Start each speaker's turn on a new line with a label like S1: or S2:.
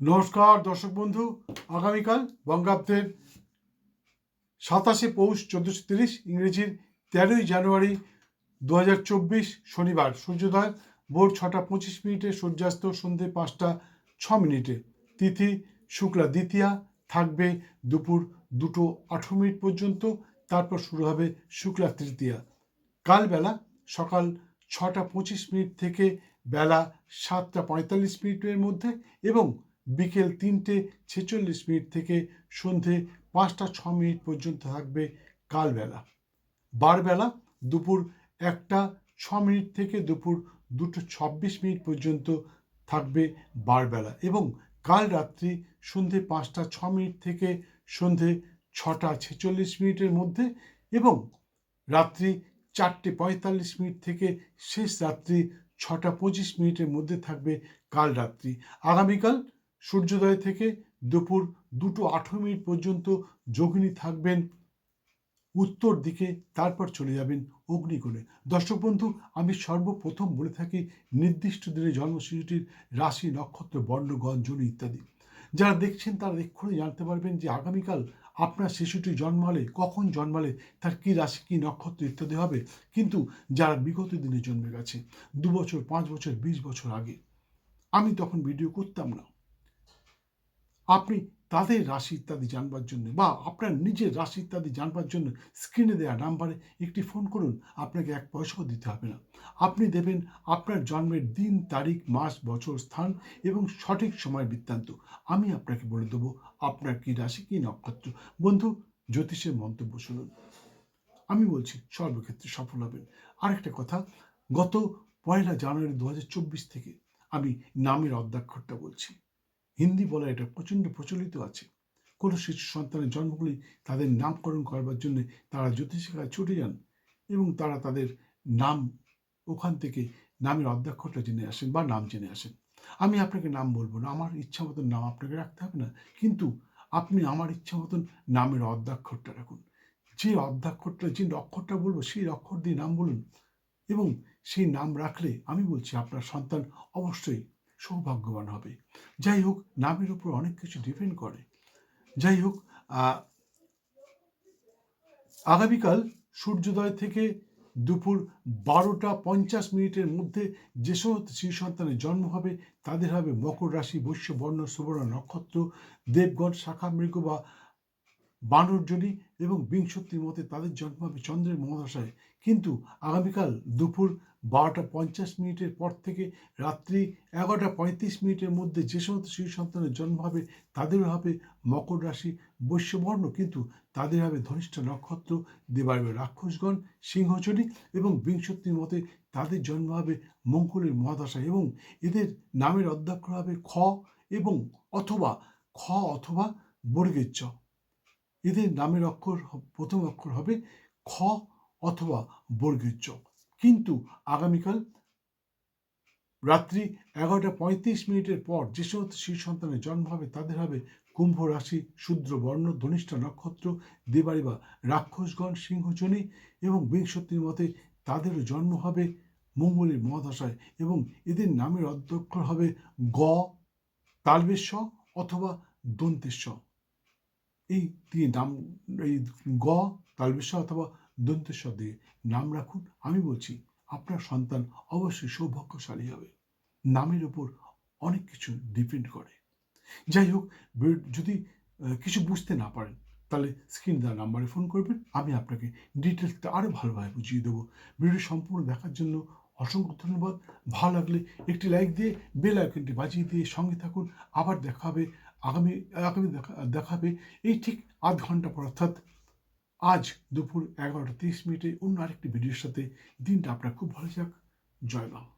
S1: নমস্কার, দর্শক বন্ধু। আগামীকাল বঙ্গাব্দের সাতাশে পৌষ চোদ্দোশো তিরিশ ইংরেজির তেরোই জানুয়ারি দু হাজার চব্বিশ শনিবার। সূর্যোদয় ভোর ছটা পঁচিশ মিনিটে, সূর্যাস্ত সন্ধে পাঁচটা ছ মিনিটে। তিথি শুক্লা দ্বিতীয়া থাকবে দুপুর দুটো আঠেরো মিনিট পর্যন্ত, তারপর শুরু হবে শুক্লা তৃতীয়া। কালবেলা সকাল ছটা পঁচিশ মিনিট থেকে বেলা সাতটা পঁয়তাল্লিশ মিনিটের মধ্যে এবং বিকেল তিনটে ছেচল্লিশ মিনিট থেকে সন্ধে পাঁচটা ছ মিনিট পর্যন্ত থাকবে কালবেলা। বারবেলা দুপুর একটা ছ মিনিট থেকে দুপুর দুটো ছাব্বিশ মিনিট পর্যন্ত থাকবে বারবেলা এবং কাল রাত্রি সন্ধে পাঁচটা ছ মিনিট থেকে সন্ধে ছটা ছেচল্লিশ মিনিটের মধ্যে এবং রাত্রি চারটে পঁয়তাল্লিশ মিনিট থেকে শেষ রাত্রি ছটা পঁচিশ মিনিটের মধ্যে থাকবে কাল রাত্রি। আগামীকাল সূর্যোদয় থেকে দুপুর দুটো আঠেরো মিনিট পর্যন্ত যোগিনী থাকবেন। উত্তর দিকে তারপর চলে যাবেন অগ্নিকোণে। দর্শক বন্ধু, আমি সর্বপ্রথম বলে থাকি নির্দিষ্ট দিনে জন্ম শিশুটির রাশি, নক্ষত্র, বর্ণ গঞ্জনী ইত্যাদি। যারা দেখছেন তারা এক্ষুনি জানতে পারবেন যে আগামীকাল আপনার শিশুটি জন্মালে কখন জন্মালে তার কী রাশি, কী নক্ষত্র ইত্যাদি হবে। কিন্তু যারা বিগত দিনে জন্মে গেছে, দু বছর, পাঁচ বছর, বিশ বছর আগে, আমি তখন ভিডিও করতাম না। আপনি তাদের রাশি ইত্যাদি জানবার জন্য বা আপনার নিজের রাশি ইত্যাদি জানবার জন্য স্ক্রিনে দেওয়া নাম্বারে একটি ফোন করুন, আপনাকে এক পয়সাও দিতে হবে না। আপনি দেবেন আপনার জন্মের দিন, তারিখ, মাস, বছর, স্থান এবং সঠিক সময় বৃত্তান্ত। আমি আপনাকে বলে দেবো, আপনার কি রাশি, কি নক্ষত্র? বন্ধু, জ্যোতিষের মন্তব্য শুনুন। আমি বলছি, সর্বক্ষেত্রে সফল হবেন। আরেকটা কথা, গত পয়লা জানুয়ারি দু হাজার চব্বিশ থেকে আমি নামের অধ্যক্ষরটা বলছি। হিন্দি বলা এটা প্রচণ্ড প্রচলিত আছে। কোনো শিশু সন্তানের জন্মগুলি তাদের নামকরণ করবার জন্য তারা জ্যোতিষিকায় ছুটে যান এবং তারা তাদের নাম ওখান থেকে নামের অধ্যক্ষটা জেনে আসেন বা নাম জেনে আসেন। আমি আপনাকে নাম বলব না, আমার ইচ্ছা মতন নাম আপনাকে রাখতে হবে না, কিন্তু আপনি আমার ইচ্ছা মতন নামের অধ্যাক্ষরটা রাখুন। যে অধ্যাক্ষরটা যে অক্ষরটা বলব সেই অক্ষর দিয়ে নাম বলুন এবং সেই নাম রাখলে আমি বলছি আপনার সন্তান অবশ্যই সৌভাগ্যবান হবে। যাই হোক, নামের উপর অনেক কিছু ডিপেন্ড করে। যাই হোক আগামীকাল সূর্যোদয় থেকে দুপুর বারোটা পঞ্চাশ মিনিটের মধ্যে যে সমস্ত শিশু সন্তানের জন্ম হবে, তাদের হবে মকর রাশি, বৈশ্য, বর্ণ, সুবর্ণ নক্ষত্র, দেবগণ, শাখা মৃগ বা বানরজনী এবং বিংশতির মতে তাদের জন্ম হবে চন্দ্রের মহাদশায়। কিন্তু আগামীকাল দুপুর বারোটা পঞ্চাশ মিনিটের পর থেকে রাত্রি এগারোটা পঁয়ত্রিশ মিনিটের মধ্যে যে সমস্ত শিশু সন্তানের জন্ম হবে তাদের হবে মকর রাশি, বৈশ্যবর্ণ। কিন্তু তাদের হবে ধনিষ্ঠ নক্ষত্র, দেবার রাক্ষসগণ সিংহচরী এবং বিংশতির মতে তাদের জন্ম হবে মঙ্গলের মহাদশায় এবং এদের নামের অধ্যক্ষ হবে খ এবং অথবা, খ অথবা বর্গের চ এদের নামের অক্ষর প্রথম অক্ষর হবে খ অথবা বর্গের চ কিন্তু আগামীকাল রাত্রি এগারোটা পঁয়ত্রিশ মিনিটের পর যে সমস্ত শিশু সন্তানের জন্ম হবে, তাদের হবে কুম্ভ রাশি, শূদ্র বর্ণ, ধনিষ্ঠ নক্ষত্র দেবাড়ি বা রাক্ষসগণ সিংহজনী এবং বিংশতির মতে তাদেরও জন্ম হবে মঙ্গলের মহাদশায় এবং এদের নামের অধ্যক্ষর হবে গ তালবেশ্ব অথবা দন্তেশ্ব এই দিয়ে নাম এই গ তালবেশ্ব অথবা দন্তেশ্বর দিয়ে নাম রাখুন। আমি বলছি, আপনার সন্তান অবশ্যই সৌভাগ্যশালী হবে। নামের উপর অনেক কিছু ডিপেন্ড করে। যাই হোক যদি কিছু বুঝতে না পারেন, তাহলে স্ক্রিন দেওয়া নাম্বারে ফোন করবেন। আমি আপনাকে ডিটেলসটা আরও ভালোভাবে বুঝিয়ে দেবো। ভিডিও সম্পূর্ণ দেখার জন্য অসংখ্য ধন্যবাদ। ভালো লাগলে একটি লাইক দিয়ে বেল আইকনটি বাজিয়ে দিয়ে সঙ্গে থাকুন। আবার দেখা হবে আগামী আগামী দেখা, দেখাবে। এই ঠিক আধ ঘণ্টা পর, অর্থাৎ আজ দুপুর এগারোটা তিরিশ মিনিটে অন্য আরেকটি ভিডিওর সাথে। দিনটা আপনার খুব ভালো যাক। জয় মা